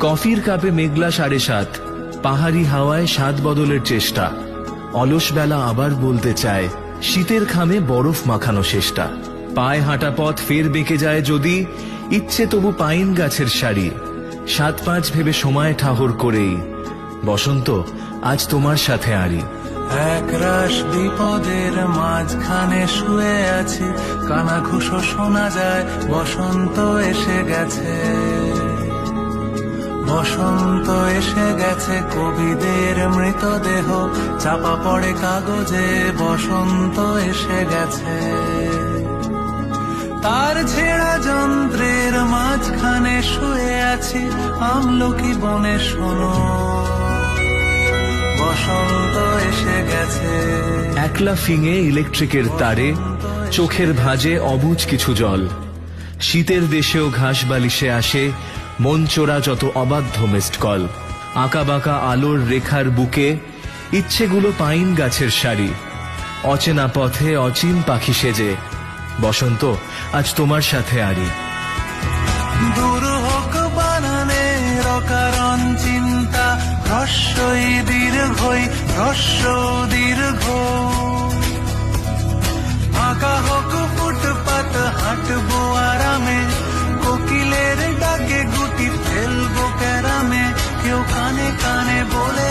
কফির কাপে মেঘলা সাড়ে সাত, পাহাড়ি হাওয়ায় স্বাদ বদলের চেষ্টা। অলস বেলা আবার বলতে চায়, শীতের খামে বরফ মাখানো শেষটা। পায়ে হাঁটা পথ ফের বেঁকে যায় যদি, ইচ্ছে তবু পাইন গাছের শাড়ি সাত পাঁচ ভেবে সময় ঠাহর করেই। বসন্ত, আজ তোমার সাথে আড়ি একরাশ বিপদের মাঝখানে শুয়ে আছি। কানা ঘুষো শোনা যায়, বসন্ত এসে গেছে। বসন্ত এসে গেছে কবিদের মৃতদেহ। চাপা পড়ে কাগজে বসন্ত এসে গেছে। তার ছেঁড়া যন্ত্রের মাঝখানে শুয়ে আছি আমলকি বনে শোনো। বসন্ত এসে গেছে। একলা ফিঙে ইলেকট্রিকের তারে, চোখের ভাঁজে অবুজ কিছু জল। শীতের দেশেও ঘাস বালিশে আসে মন চোরা যত অবাধ্য মিসড কল আঁকা বাঁকা আলোর রেখার বুকে ইচ্ছেগুলো পাইন গাছের সারি। অচেনা পথে অচিন পাখি সেজে। বসন্ত, আজ তোমার সাথে আরি। দূর হোক বানানে রকারণ চিন্তা, হ্রস্বই দীর্ঘই হ্রস্ব দীর্ঘ আঁকা হোক ফুটপাত, হাঁটবো আরামে গুটি ফেলবো ক্যারামে কেউ কানে কানে বলে